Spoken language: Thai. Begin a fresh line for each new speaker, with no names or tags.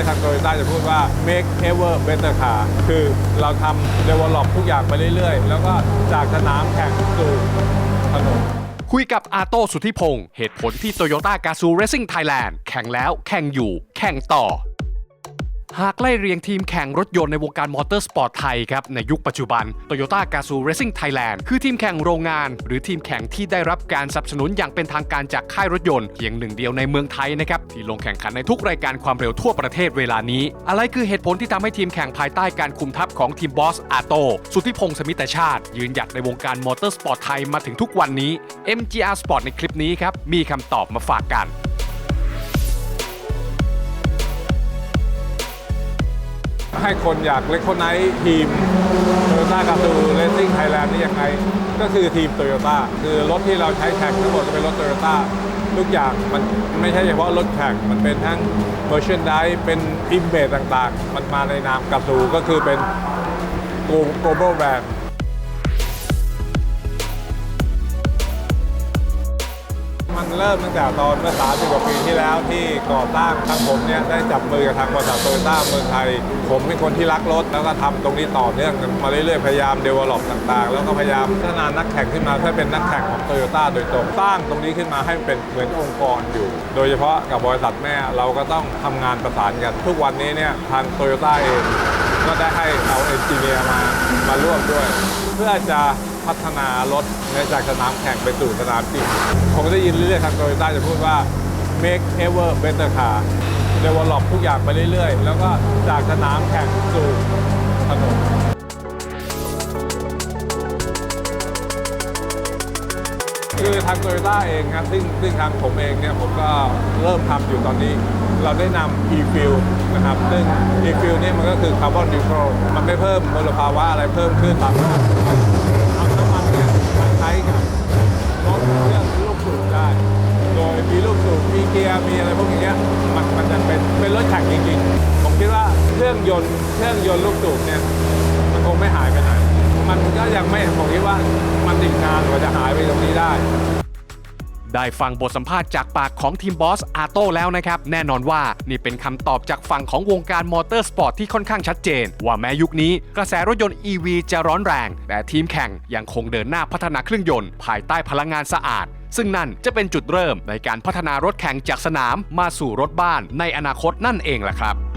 ยทางโตโยต้าจะพูดว่า make ever better car คือเราทำ develop ทุกอย่างไปเรื่อยๆ แล้วก็จากสนามแข่งสู่ถนน
คุยกับอาโต้สุทธิพงศ์เหตุผลที่ Toyota g a z o o Racing Thailand แข่งแล้วแข่งอยู่ แข่งต่อ หากไล่เรียงทีมแข่งรถยนต์ในวงการมอเตอร์สปอร์ตไทยครับ ในยุคปัจจุบัน Toyota g a z o o Racing Thailand คือทีมแข่งโรงงาน หรือทีมแข่งที่ได้รับการสนับสนุนอย่างเป็นทางการจากค่ายรถยนต์เพียงหนึ่งเดียวในเมืองไทยนะครับ ที่ลงแข่งขันในทุกรายการความเร็วทั่วประเทศเวลานี้ อะไรคือเหตุผลที่ทำให้ทีมแข่งภายใต้การคุมทัพของทีมบอสอาโตสุทธิพงศ์สมิตชาติ ยืนหยัดในวงการมอเตอร์สปอร์ตไทยมาถึงทุกวันนี้ MGR Sport ในคลิปนี้ครับมีคำตอบมาฝากกัน
ให้คนอยากเล็กคนไนทีมโตโยต้ากาซูเร c ซิ่งไทยแลนด์นี่ยังไง ก็คือทีมโตโยต้าคือรถที่เราใช้แข่งทั้งหมดจะเป็นรถโตโยต้าทุกอย่างมันไม่ใช่เฉพาะรถแข่งมันเป็นทั้งเ e อร์ช n นไดเป็นอิมเบต่างๆ มันมาในนามกาซูก็คือเป็น global brand มันเริ่มตั้งแต่ตอนเมื่อ 30 กว่าปีที่แล้วที่ก่อตั้งทางผมเนี่ยได้จับมือกับทางบริษัทโตโยต้าเมืองไทย ผมเป็นคนที่รักรถ แล้วก็ทำตรงนี้ต่อเนื่องกันมาเรื่อยๆ พยายามเดเวลลอปต่างๆ แล้วก็พยายามพัฒนานักแข่งขึ้นมาเพื่อเป็นนักแข่งของโตโยต้าโดยตรงสร้างตรงนี้ขึ้นมาให้เป็นเหมือนองค์กรอยู่ โดยเฉพาะกับบริษัทแม่เราก็ต้องทำงานประสานกันทุกวันนี้เนี่ยทางโตโยต้าเองก็ได้ให้เอาเอนจิเนียร์มามาร่วมด้วย เพื่อจะ พัฒนารถจากสนามแข่งไปสู่สนามจริงผมได้ยินเรื่อยๆทางโตโยต้าจะพูดว่า make ever better car develop ทุกอย่างไปเรื่อยๆ แล้วก็จากสนามแข่งสู่ถนนคือทางโตโยต้าเองนะซึ่งซึ่งทางผมเองเนี่ยผมก็เริ่มทำอยู่ตอนนี้ เราได้นำ e-fuel นะครับ ซึ่ง e-fuel เนี่ยมันก็คือคาร์บอนนิวทรัลมันไม่เพิ่มมลภาวะอะไรเพิ่มขึ้นตาม ช้กับรถเครื่องลูกสูบได้ โดยมีลูกสูบมีเกียร์มีอะไรพวกนี้มันมันจะเป็นเป็นรถแข่งจริงๆ ผมคิดว่าเครื่องยนต์เครื่องยนต์ลูกสูบเนี่ยมันคงไม่หายไปไหน มันก็ยังไม่ผมคิดว่ามันติดนานกว่าจะหายไปตรงนี้ได้
ได้ฟังบทสัมภาษณ์จากปากของทีมบอสอาโต้แล้วนะครับ แน่นอนว่านี่เป็นคำตอบจากฝั่งของวงการมอเตอร์สปอร์ตที่ค่อนข้างชัดเจน ว่าแม้ยุคนี้กระแสรถยนต์ EV จะร้อนแรง แต่ทีมแข่งยังคงเดินหน้าพัฒนาเครื่องยนต์ ภายใต้พลังงานสะอาด ซึ่งนั่นจะเป็นจุดเริ่มในการพัฒนารถแข่งจากสนามมาสู่รถบ้านในอนาคตนั่นเองแหละครับ